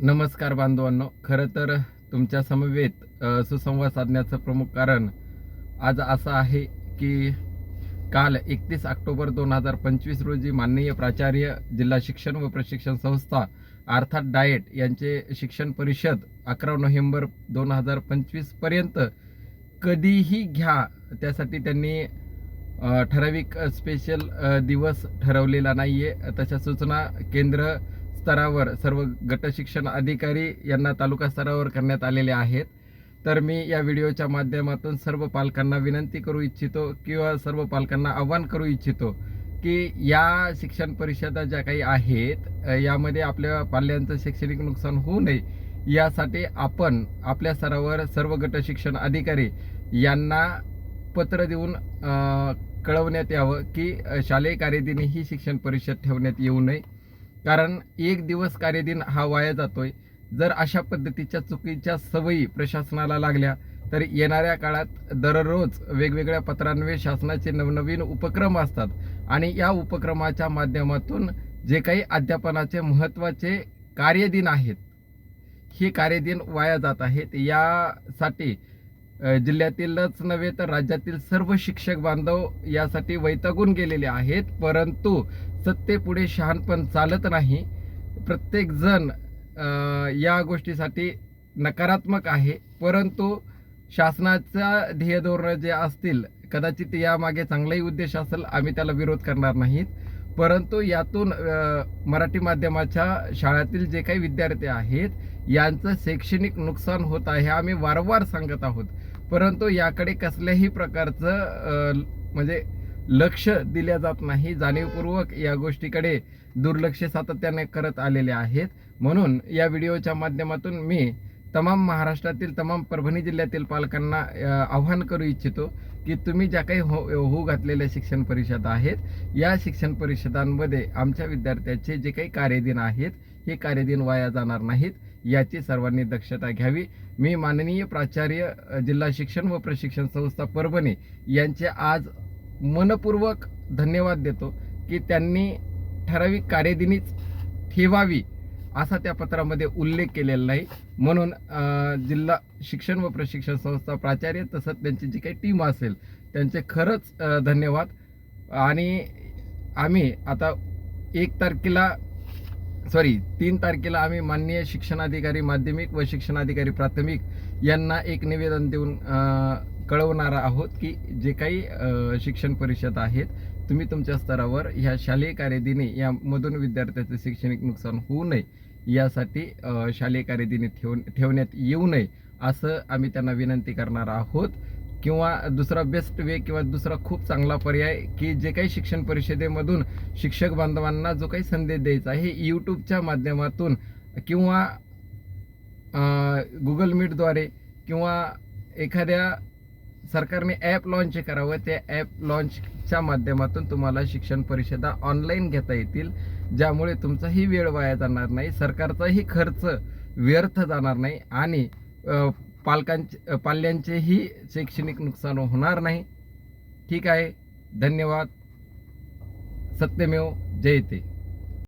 नमस्कार बांधवांनो. खरं तर तुमच्या समवेत सुसंवाद साधण्याचं प्रमुख कारण आज असं आहे की काल एकतीस ऑक्टोबर दोन हजार पंचवीस रोजी माननीय प्राचार्य जिल्हा शिक्षण व प्रशिक्षण संस्था अर्थात डाएट यांचे शिक्षण परिषद अकरा नोव्हेंबर दोन हजार पंचवीसपर्यंत कधीही घ्या. त्यासाठी त्यांनी ठराविक स्पेशल दिवस ठरवलेला नाही आहे तशा सूचना केंद्र स्तरावर सर्व गट शिक्षण अधिकारी यांना तालुका स्तरावर करण्यात आलेले आहेत. तर मी या व्हिडिओच्या माध्यमातून सर्व पालकांना विनंती करू इच्छितो किंवा सर्व पालकांना आव्हान करू इच्छितो की या शिक्षण परिषदा ज्या काही आहेत यामध्ये आपल्या पाल्यांचं शैक्षणिक नुकसान होऊ नये यासाठी आपण आपल्या स्तरावर सर्व गट शिक्षण अधिकारी यांना पत्र देऊन कळवण्यात यावं की शालेय कार्यदिनी ही शिक्षण परिषद ठेवण्यात येऊ नये. कारण एक दिवस कार्यदिन हा वाया जातोय. जर अशा पद्धतीच्या चुकीच्या सवयी प्रशासनाला लागल्या तर येणाऱ्या काळात दररोज वेगवेगळ्या पत्रान्वये शासनाचे नवनवीन उपक्रम असतात. आणि या उपक्रमाच्या माध्यमातून जे काही अध्यापनाचे महत्त्वाचे कार्यदिन आहेत हे कार्यदिन वाया जात आहेत. यासाठी जिल्ह्यातीलच नव्हे तर राज्यातील सर्व शिक्षक बांधव यासाठी वैतागून गेलेले आहेत. परंतु सत्तेपुढे शहाणपण चालत नाही. प्रत्येकजण या गोष्टीसाठी नकारात्मक आहे. परंतु शासनाचा ध्येय धोरणं जे असतील कदाचित यामागे चांगलाही उद्देश असेल आम्ही त्याला विरोध करणार नाहीत. परंतु यातून मराठी माध्यमाच्या शाळातील जे काही विद्यार्थी आहेत यांचं शैक्षणिक नुकसान होत आहे आम्ही वारंवार सांगत आहोत. परंतु याकडे कसल्याही प्रकारचं म्हणजे लक्ष दिल्या जात नाही. जाणीवपूर्वक या गोष्टीकडे दुर्लक्ष सातत्याने करत आलेले आहेत. म्हणून या व्हिडिओच्या माध्यमातून मी तमाम महाराष्ट्रातील तमाम परभणी जिल्ह्यातील पालकांना आव्हान करू इच्छितो की तुम्ही ज्या काही हो होऊ घातलेल्या शिक्षण परिषदा आहेत या शिक्षण परिषदांमध्ये आमच्या विद्यार्थ्याचे जे काही कार्यदिन आहेत हे कार्यदिन वाया जाणार नाहीत याची सर्वांनी दक्षता घ्यावी. मी माननीय प्राचार्य जिल्हा शिक्षण व प्रशिक्षण संस्था परभणी यांचे आज मनपूर्वक धन्यवाद देतो की त्यांनी ठराविक कार्यदिनीच ठेवावी. असा त्या पत्रामध्ये उल्लेख केलेला नाही. म्हणून जिल्हा शिक्षण व प्रशिक्षण संस्था प्राचार्य तसंच त्यांची जी काही टीम असेल त्यांचे खरंच धन्यवाद. आणि आम्ही आता एक तारखेला सॉरी तीन तारखेला आम्ही माननीय शिक्षणाधिकारी माध्यमिक व शिक्षणाधिकारी प्राथमिक यांना एक निवेदन देऊन कळवणार आहोत की जे काही शिक्षण परिषद आहेत तुम्ही तुमच्या स्तरावर ह्या शालेय कार्यदिनी यामधून विद्यार्थ्याचं शैक्षणिक नुकसान होऊ नये यासाठी शालेय कार्यदिनी ठेव ठेवण्यात येऊ नये असं आम्ही त्यांना विनंती करणार आहोत. किंवा दुसरा बेस्ट वे किंवा दुसरा खूप चांगला पर्याय की जे काही शिक्षण परिषदेमधून शिक्षक बांधवांना जो काही संदेश द्यायचा आहे यूट्यूबच्या माध्यमातून किंवा गुगल मीटद्वारे किंवा एखाद्या सरकारने ॲप लॉन्च करावं. त्या ॲप लॉन्चच्या माध्यमातून तुम्हाला शिक्षण परिषदा ऑनलाईन घेता येतील. ज्यामुळे तुमचाही वेळ वाया जाणार नाही. सरकारचाही खर्च व्यर्थ जाणार नाही. आणि पालकांचे पाल्यांचेही शैक्षणिक नुकसान होणार नाही. ठीक आहे. धन्यवाद. सत्यमेव. जयते